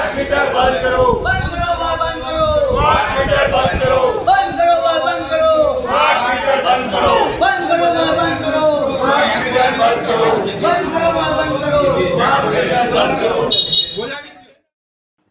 Smart meter બંધ કરો. બંધ કરો બંધ કરો. સ્માર્ટ મીટર બંધ કરો. બંધ કરો બંધ કરો. સ્માર્ટ મીટર બંધ કરો. બંધ કરો બંધ કરો. સ્માર્ટ મીટર બંધ કરો. બંધ કરો બંધ કરો. સ્માર્ટ મીટર બંધ કરો.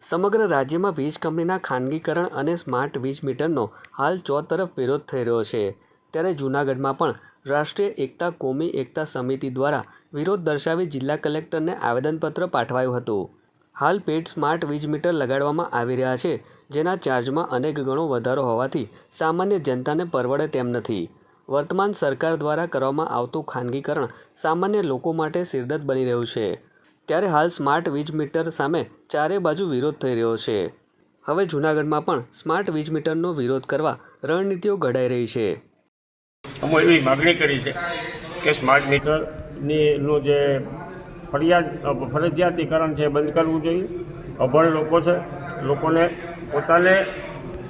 સમગ્ર રાજ્યમાં વીજ કંપનીના ખાનગીકરણ અને સ્માર્ટ વીજ મીટરનો હાલ ચોતરફ વિરોધ થઈ રહ્યો છે. ત્યારે જૂનાગઢમાં પણ રાષ્ટ્રીય એકતા કોમી એકતા સમિતિ દ્વારા વિરોધ દર્શાવી જિલ્લા કલેક્ટરને આવેદનપત્ર પાઠવાયું હતું. હાલ પેડ સ્માર્ટ વીજ મીટર લગાડવામાં આવી રહ્યા છે, જેના ચાર્જમાં અનેક ગણો વધારો હોવાથી સામાન્ય જનતાને પરવડે તેમ નથી. વર્તમાન સરકાર દ્વારા કરવામાં આવતું ખાનગીકરણ સામાન્ય લોકો માટે સિરદત બની રહ્યું છે. ત્યારે હાલ સ્માર્ટ વીજ મીટર સામે ચારે બાજુ વિરોધ થઈ રહ્યો છે. હવે જૂનાગઢમાં પણ સ્માર્ટ વીજ મીટરનો વિરોધ કરવા રણનીતિઓ ઘડાઈ રહી છે. અમે એવી માગણી કરી છે કે સ્માર્ટ મીટરની નું જે ફરિયાદ ફરજિયાતીકરણ છે એ બંધ કરવું જોઈએ. અભણ લોકો છે લોકોને પોતાને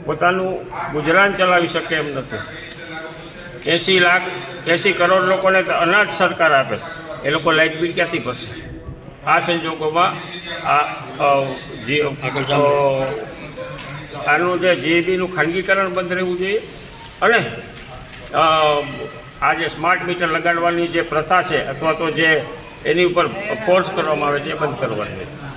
પોતાનું ગુજરાન ચલાવી શકે એમ નથી. એંસી લાખ એંસી કરોડ લોકોને અનાજ સરકાર આપે છે. એ લોકો લાઇટ બિલ ક્યાંથી ભરશે? આ સંજોગોમાં આ જે આનું જે જીએબીનું ખાનગીકરણ બંધ રહેવું જોઈએ. અને આ જે સ્માર્ટ મીટર લગાડવાની જે પ્રથા છે અથવા તો જે એની ઉપર ફોર્સ કરવામાં આવે છે એ બંધ કરવાની.